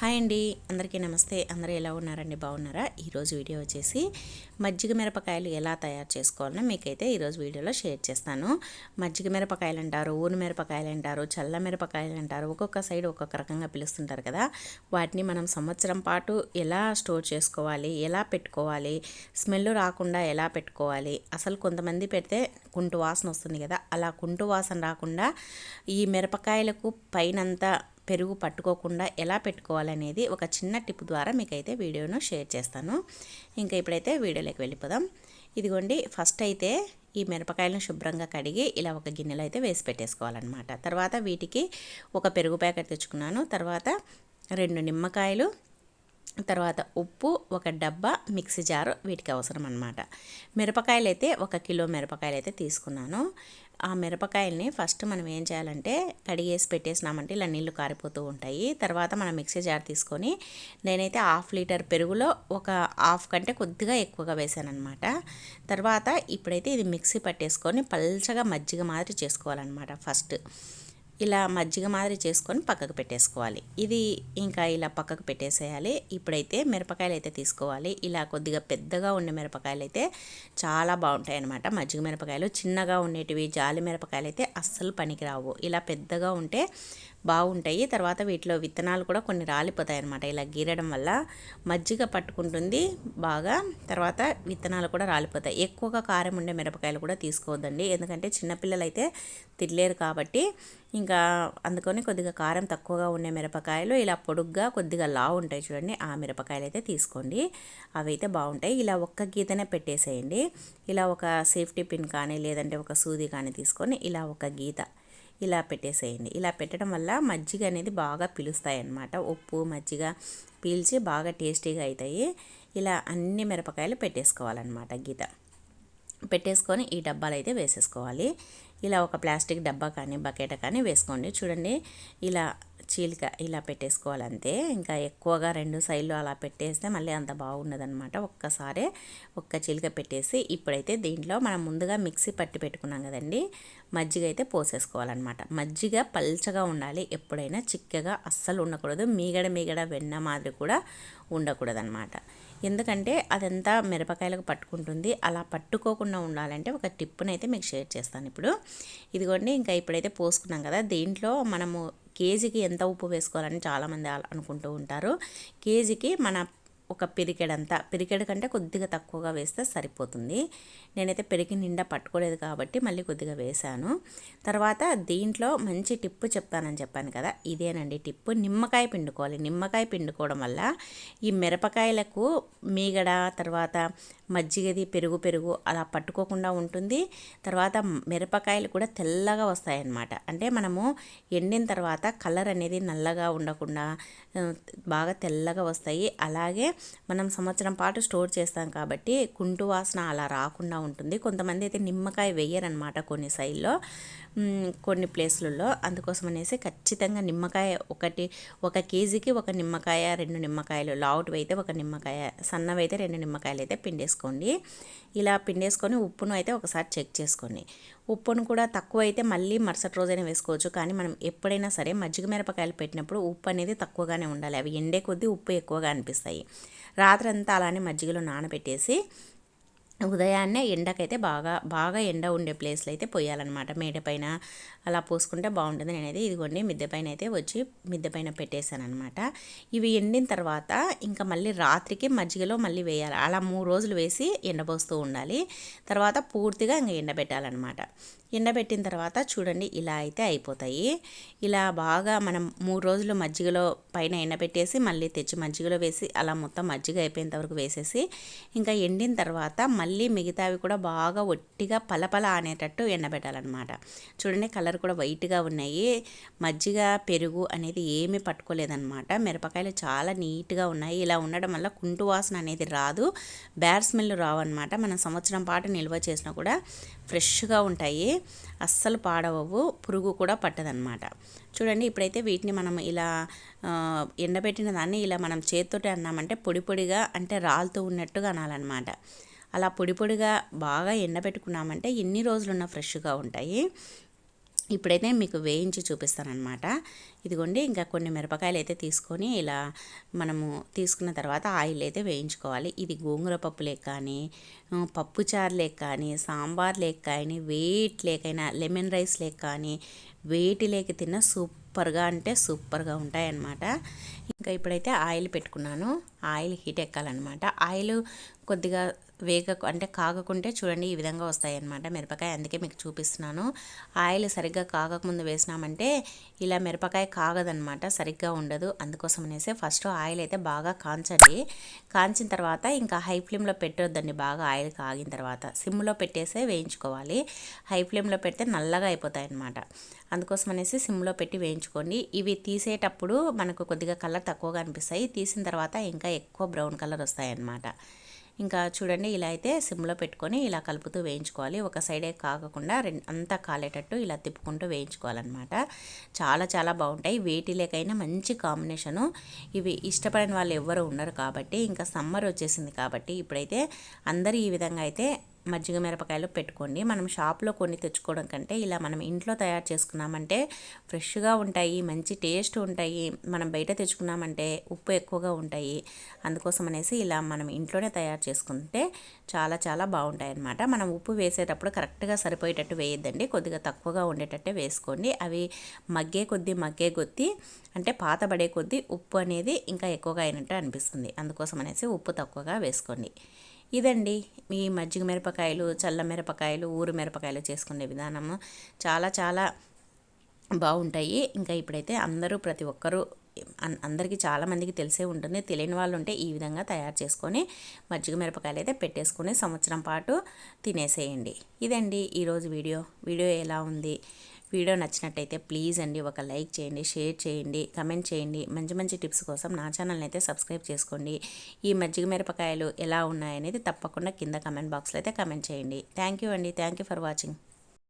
Hi అండి. అందరికీ నమస్తే. అందరూ ఎలా ఉన్నారండి? బాగున్నారా? ఈరోజు వీడియో వచ్చేసి మజ్జిగ మిరపకాయలు ఎలా తయారు చేసుకోవాలని మీకైతే ఈరోజు వీడియోలో షేర్ చేస్తాను. మజ్జిగ మిరపకాయలు అంటారు ఊరు మిరపకాయలు అంటారు చల్ల మిరపకాయలు అంటారు. ఒక్కొక్క సైడ్ ఒక్కొక్క రకంగా పిలుస్తుంటారు కదా. వాటిని మనం సంవత్సరం పాటు ఎలా స్టోర్ చేసుకోవాలి? ఎలా పెట్టుకోవాలి? స్మెల్ రాకుండా ఎలా పెట్టుకోవాలి? అసలు కొంతమంది పెడితే కుంటు వాసన వస్తుంది కదా. అలా కుంటు వాసన రాకుండా ఈ మిరపకాయలకు పైనంతా పెరుగు పట్టుకోకుండా ఎలా పెట్టుకోవాలనేది ఒక చిన్న టిప్ ద్వారా మీకైతే వీడియోను షేర్ చేస్తాను. ఇంకా ఇప్పుడైతే వీడియోలోకి వెళ్ళిపోదాం. ఇదిగోండి ఫస్ట్ అయితే ఈ మిరపకాయలను శుభ్రంగా కడిగి ఇలా ఒక గిన్నెలో అయితే వేసి పెట్టేసుకోవాలన్నమాట. తర్వాత వీటికి ఒక పెరుగు ప్యాకెట్ తెచ్చుకున్నాను. తర్వాత రెండు నిమ్మకాయలు తర్వాత ఉప్పు ఒక డబ్బా మిక్సీ జారు వీటికి అవసరం అనమాట మిరపకాయలు అయితే ఒక కిలో మిరపకాయలు అయితే తీసుకున్నాను. ఆ మిరపకాయల్ని ఫస్ట్ మనం ఏం చేయాలంటే కడిగేసి పెట్టేసినామంటే ఇలా నీళ్ళు కారిపోతూ ఉంటాయి. తర్వాత మనం మిక్సీ జార్ తీసుకొని నేనైతే హాఫ్ లీటర్ పెరుగులో ఒక హాఫ్ కంటే కొద్దిగా ఎక్కువగా వేసాను అనమాట తర్వాత ఇప్పుడైతే ఇది మిక్సీ పట్టేసుకొని పల్చగా మజ్జిగ మాదిరి చేసుకోవాలన్నమాట ఫస్ట్. ఇలా మజ్జిగ మాదిరి చేసుకొని పక్కకు పెట్టేసుకోవాలి. ఇది ఇంకా ఇలా పక్కకు పెట్టేసేయాలి. ఇప్పుడైతే మిరపకాయలు అయితే తీసుకోవాలి. ఇలా కొద్దిగా పెద్దగా ఉండే మిరపకాయలు అయితే చాలా బాగుంటాయి అనమాట మజ్జిగ మిరపకాయలు చిన్నగా ఉండేటివి జాలి మిరపకాయలు అయితే అస్సలు పనికిరావు. ఇలా పెద్దగా ఉంటే బాగుంటాయి. తర్వాత వీటిలో విత్తనాలు కూడా కొన్ని రాలిపోతాయి అనమాట ఇలా గీరడం వల్ల మజ్జిగ పట్టుకుంటుంది బాగా. తర్వాత విత్తనాలు కూడా రాలిపోతాయి. ఎక్కువగా కారం ఉండే మిరపకాయలు కూడా తీసుకోవద్దండి. ఎందుకంటే చిన్నపిల్లలు అయితే తినలేరు కాబట్టి ఇంకా అందుకని కొద్దిగా కారం తక్కువగా ఉండే మిరపకాయలు ఇలా పొడుగ్గా కొద్దిగా లావు ఉంటాయి చూడండి ఆ మిరపకాయలు అయితే తీసుకోండి. అవి అయితే బాగుంటాయి. ఇలా ఒక్క గీతనే పెట్టేసేయండి. ఇలా ఒక సేఫ్టీ పిన్ కానీ లేదంటే ఒక సూది కానీ తీసుకొని ఇలా ఒక గీత ఇలా పెట్టేసేయండి. ఇలా పెట్టడం వల్ల మజ్జిగ అనేది బాగా పిలుస్తాయి అన్నమాట ఉప్పు మజ్జిగ పీల్చి బాగా టేస్టీగా అవుతాయి ఇలా అన్ని మిరపకాయలు పెట్టేసుకోవాలన్నమాట గీత. పెట్టేసుకొని ఈ డబ్బాలు అయితే వేసేసుకోవాలి. ఇలా ఒక ప్లాస్టిక్ డబ్బా కానీ బకెట్ కానీ వేసుకోండి. చూడండి ఇలా చీలిక ఇలా పెట్టేసుకోవాలి అంతే ఇంకా ఎక్కువగా రెండు సైడ్లు అలా పెట్టేస్తే మళ్ళీ అంత బాగుండదనమాట ఒక్కసారే ఒక్క చీలిక పెట్టేసి ఇప్పుడైతే దీంట్లో మనం ముందుగా మిక్సీ పట్టి పెట్టుకున్నాం కదండి మజ్జిగ అయితే పోసేసుకోవాలన్నమాట. మజ్జిగ పల్చగా ఉండాలి. ఎప్పుడైనా చిక్కగా అస్సలు ఉండకూడదు. మీగడ మీగడ వెన్న మాదిరి కూడా ఉండకూడదన్నమాట. ఎందుకంటే అదంతా మిరపకాయలకు పట్టుకుంటుంది. అలా పట్టుకోకుండా ఉండాలంటే ఒక టిప్పునైతే అయితే మీకు షేర్ చేస్తాను ఇప్పుడు. ఇదిగోండి ఇంకా ఇప్పుడైతే పోసుకున్నాం కదా. దీంట్లో మనము కేజీకి ఎంత ఉప్పు వేసుకోవాలని చాలామంది అనుకుంటూ ఉంటారు. కేజీకి మన ఒక పెరికెడంతా పిరికెడు కంటే కొద్దిగా తక్కువగా వేస్తే సరిపోతుంది. నేనైతే పెరిగి నిండా పట్టుకోలేదు కాబట్టి మళ్ళీ కొద్దిగా వేశాను. తర్వాత దీంట్లో మంచి టిప్పు చెప్తానని చెప్పాను కదా ఇదేనండి టిప్పు. నిమ్మకాయ పిండుకోవాలి. నిమ్మకాయ పిండుకోవడం వల్ల ఈ మిరపకాయలకు మీగడ తర్వాత మజ్జిగది పెరుగు పెరుగు అలా పట్టుకోకుండా ఉంటుంది. తర్వాత మిరపకాయలు కూడా తెల్లగా వస్తాయన్నమాట. అంటే మనము ఎండిన తర్వాత కలర్ అనేది నల్లగా ఉండకుండా బాగా తెల్లగా వస్తాయి. అలాగే మనం సంవత్సరం పాటు స్టోర్ చేస్తాం కాబట్టి కుంటు వాసన అలా రాకుండా ఉంటుంది. కొంతమంది అయితే నిమ్మకాయ వేయరనమాట కొన్ని సైడ్లో కొన్ని ప్లేస్లలో. అందుకోసం అనేసి ఖచ్చితంగా నిమ్మకాయ ఒకటి ఒక కేజీకి ఒక నిమ్మకాయ రెండు నిమ్మకాయలు. లావుట్ అయితే ఒక నిమ్మకాయ సన్నవైతే రెండు నిమ్మకాయలు అయితే పిండేసుకోండి ఇలా పిండేసుకొని ఉప్పును అయితే ఒకసారి చెక్ చేసుకోండి. ఉప్పును కూడా తక్కువ అయితే మళ్ళీ మరుసటి రోజైనా వేసుకోవచ్చు. కానీ మనం ఎప్పుడైనా సరే మజ్జిగ మిరపకాయలు పెట్టినప్పుడు ఉప్పు అనేది తక్కువగానే ఉండాలి. అవి ఎండే కొద్దీ ఉప్పు ఎక్కువగా అనిపిస్తాయి. రాత్రంతా అలానే మజ్జిగలో నానబెట్టేసి ఉదయాన్నే ఎండకైతే బాగా బాగా ఎండ ఉండే ప్లేస్లో అయితే పోయాలన్నమాట. మేడ పైన అలా పోసుకుంటే బాగుంటుంది. నేనైతే ఇదిగోండి మిద్దె పైన అయితే వచ్చి మిద్దె పైన పెట్టేశాను అనమాట ఇవి ఎండిన తర్వాత ఇంకా మళ్ళీ రాత్రికి మజ్జిగలో మళ్ళీ వేయాలి. అలా మూడు రోజులు వేసి ఎండబోస్తూ ఉండాలి. తర్వాత పూర్తిగా ఇంకా ఎండబెట్టాలన్నమాట ఎండబెట్టిన తర్వాత చూడండి ఇలా అయితే అయిపోతాయి. ఇలా బాగా మనం మూడు రోజులు మజ్జిగలో పైన ఎండబెట్టేసి మళ్ళీ తెచ్చి మజ్జిగలో వేసి అలా మొత్తం మజ్జిగ అయిపోయేంత వరకు వేసేసి ఇంకా ఎండిన తర్వాత మళ్ళీ మళ్ళీ మిగతావి కూడా బాగా ఒట్టిగా పలపల అనేటట్టు ఎండబెట్టాలన్నమాట. చూడండి కలర్ కూడా వైట్గా ఉన్నాయి. మజ్జిగ పెరుగు అనేది ఏమీ పట్టుకోలేదన్నమాట. మిరపకాయలు చాలా నీట్గా ఉన్నాయి. ఇలా ఉండడం వల్ల కుంటు వాసన అనేది రాదు. బ్యార్ స్మెల్ రావు అనమాట మనం సంవత్సరం పాటు నిల్వ చేసినా కూడా ఫ్రెష్గా ఉంటాయి. అస్సలు పాడవవు. పురుగు కూడా పట్టదనమాట చూడండి ఇప్పుడైతే వీటిని మనం ఇలా ఎండబెట్టిన దాన్ని ఇలా మనం చేతితోటి అన్నామంటే పొడి పొడిగా అంటే రాలుతూ ఉన్నట్టుగా అనాలన్నమాట. అలా పొడి పొడిగా బాగా ఎండబెట్టుకున్నామంటే ఎన్ని రోజులున్న ఫ్రెష్గా ఉంటాయి. ఇప్పుడైతే మీకు వేయించి చూపిస్తానమాట ఇదిగోండి ఇంకా కొన్ని మిరపకాయలు అయితే తీసుకొని ఇలా మనము తీసుకున్న తర్వాత ఆయిల్ అయితే వేయించుకోవాలి. ఇది గోంగూర పప్పు లేక కానీ పప్పు చారు లేక కానీ సాంబార్ లేక కానీ వేట్ లేకైనా లెమన్ రైస్ లేక కానీ వేటి లేక తిన్న సూపర్గా అంటే సూపర్గా ఉంటాయన్నమాట. ఇంకా ఇప్పుడైతే ఆయిల్ పెట్టుకున్నాను. Oil heat ఎక్కాలన్నమాట. ఆయిల్ కొద్దిగా వేగ అంటే కాగకుంటే చూడండి ఈ విధంగా వస్తాయి అన్నమాట మిరపకాయ. అందుకే మీకు చూపిస్తున్నాను. ఆయిల్ సరిగ్గా కాగకముందు వేసినామంటే ఇలా మిరపకాయ కాగదనమాట సరిగ్గా ఉండదు. అందుకోసం అనేసి ఫస్ట్ ఆయిల్ అయితే బాగా కాంచండి. కాంచిన తర్వాత ఇంకా హై ఫ్లేమ్లో పెట్టొద్దండి బాగా ఆయిల్ కాగిన తర్వాత. సిమ్లో పెట్టేసే వేయించుకోవాలి. హై ఫ్లేమ్లో పెడితే నల్లగా అయిపోతాయి అన్నమాట అందుకోసం అనేసి సిమ్లో పెట్టి వేయించుకోండి. ఇవి తీసేటప్పుడు మనకు కొద్దిగా కలర్ తక్కువగా అనిపిస్తాయి. తీసిన తర్వాత ఇంకా ఎక్కువ బ్రౌన్ కలర్ వస్తాయి అన్నమాట ఇంకా చూడండి ఇలా అయితే సిమ్లో పెట్టుకొని ఇలా కలుపుతూ వేయించుకోవాలి. ఒక సైడే కాకుండా రెండు అంతా కాలేటట్టు ఇలా తిప్పుకుంటూ వేయించుకోవాలన్నమాట. చాలా చాలా బాగుంటాయి. వేటిలేకైనా మంచి కాంబినేషను. ఇవి ఇష్టపడిన వాళ్ళు ఎవ్వరు ఉండరు కాబట్టి ఇంకా సమ్మర్ వచ్చేసింది కాబట్టి ఇప్పుడైతే అందరూ ఈ విధంగా అయితే మజ్జిగ మిరపకాయలు పెట్టుకోండి. మనం షాప్లో కొన్ని తెచ్చుకోవడం కంటే ఇలా మనం ఇంట్లో తయారు చేసుకున్నామంటే ఫ్రెష్గా ఉంటాయి మంచి టేస్ట్ ఉంటాయి మనం బయట తెచ్చుకున్నామంటే ఉప్పు ఎక్కువగా ఉంటాయి. అందుకోసం అనేసి ఇలా మనం ఇంట్లోనే తయారు చేసుకుంటే చాలా చాలా బాగుంటాయి అన్నమాట మనం ఉప్పు వేసేటప్పుడు కరెక్ట్గా సరిపోయేటట్టు వేయద్దండి. కొద్దిగా తక్కువగా ఉండేటట్టే వేసుకోండి. అవి మగ్గే కొద్దీ మగ్గే కొద్దీ అంటే పాతబడే కొద్దీ ఉప్పు అనేది ఇంకా ఎక్కువగా అయినట్టు అనిపిస్తుంది. అందుకోసం అనేసి ఉప్పు తక్కువగా వేసుకోండి. ఇదండి ఈ మజ్జిగ మిరపకాయలు చల్ల మిరపకాయలు ఊరు మిరపకాయలు చేసుకునే విధానము. చాలా చాలా బాగుంటాయి. ఇంకా ఇప్పుడైతే అందరూ ప్రతి ఒక్కరూ అందరికీ చాలామందికి తెలిసే ఉంటుంది. తెలియని వాళ్ళు ఉంటే ఈ విధంగా తయారు చేసుకొని మజ్జిగ మిరపకాయలు అయితే పెట్టేసుకొని సంవత్సరం పాటు తినేసేయండి. ఇదండి ఈరోజు వీడియో. వీడియో ఎలా ఉంది? వీడియో నచ్చినట్టయితే ప్లీజ్ అండి ఒక లైక్ చేయండి షేర్ చేయండి కమెంట్ చేయండి. మంచి మంచి టిప్స్ కోసం నా ఛానల్ని అయితే సబ్స్క్రైబ్ చేసుకోండి. ఈ మజ్జిగ మిరపకాయలు ఎలా ఉన్నాయనేది తప్పకుండా కింద కమెంట్ బాక్స్లో అయితే కమెంట్ చేయండి. థ్యాంక్ యూ అండి. Thank you for watching.